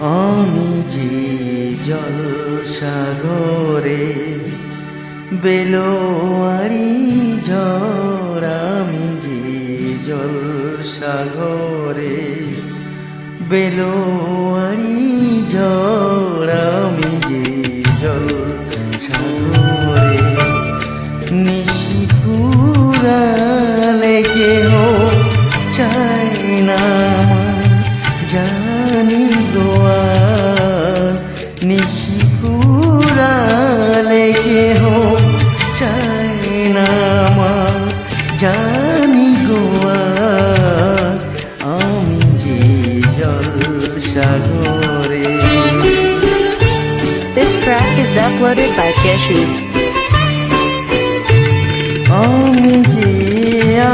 আমি যে জল সাগরে বেলোয়ারি ঝড়, আমি যে জল সাগরে বেলোয়ারি ঝড়, আমি যে জল সাগরে নিশি নিশিপুরালে কেহ চাই জানি গোয়ার আমি যে জল সাগরে This track is uploaded by Keshu. আমি যে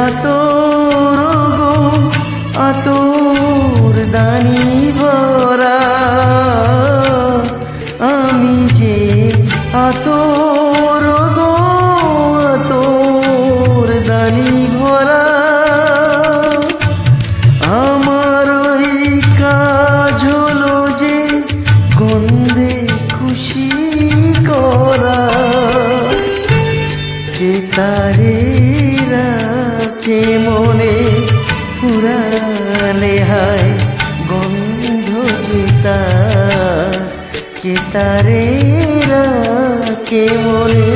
আতর গো, আতর দানি ভরা আমি যে আতর গন্ধে খুশি করা কে তারে রাখে মনে ফুরালে হায় গন্ধ যেতা কে তারে রাখে মনে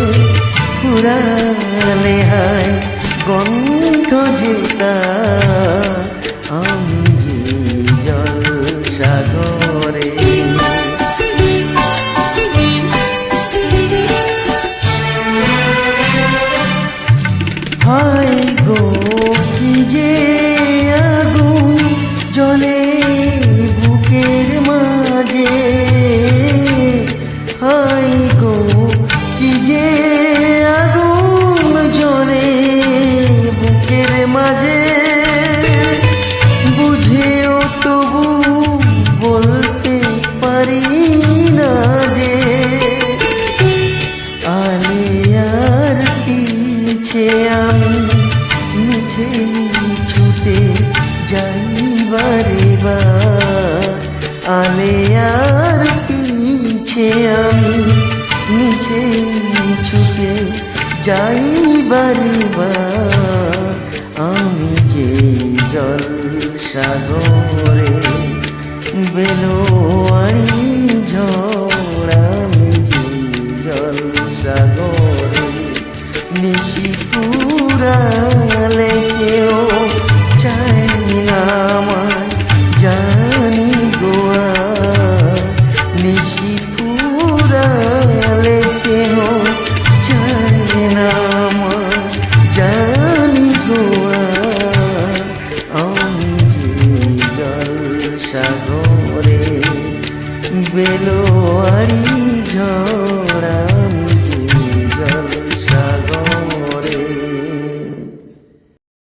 ফুরালে হায় গন্ধ যেতা হাই গো, কি যে আগুন জলে বুকের মাঝে। বুঝেও তবু বলতে পারি না যে আলিয়ার পিছে আমি মিছে ছুটে যাই বারে বার আলিয়ার পিছে আমি, মিছে ছুটে যাই বারে আমি যে জল সাগরে বেলোয়ারি ঝড়, আমি নিশি পুরালে কেউ চাই না এলো আরি ঝড়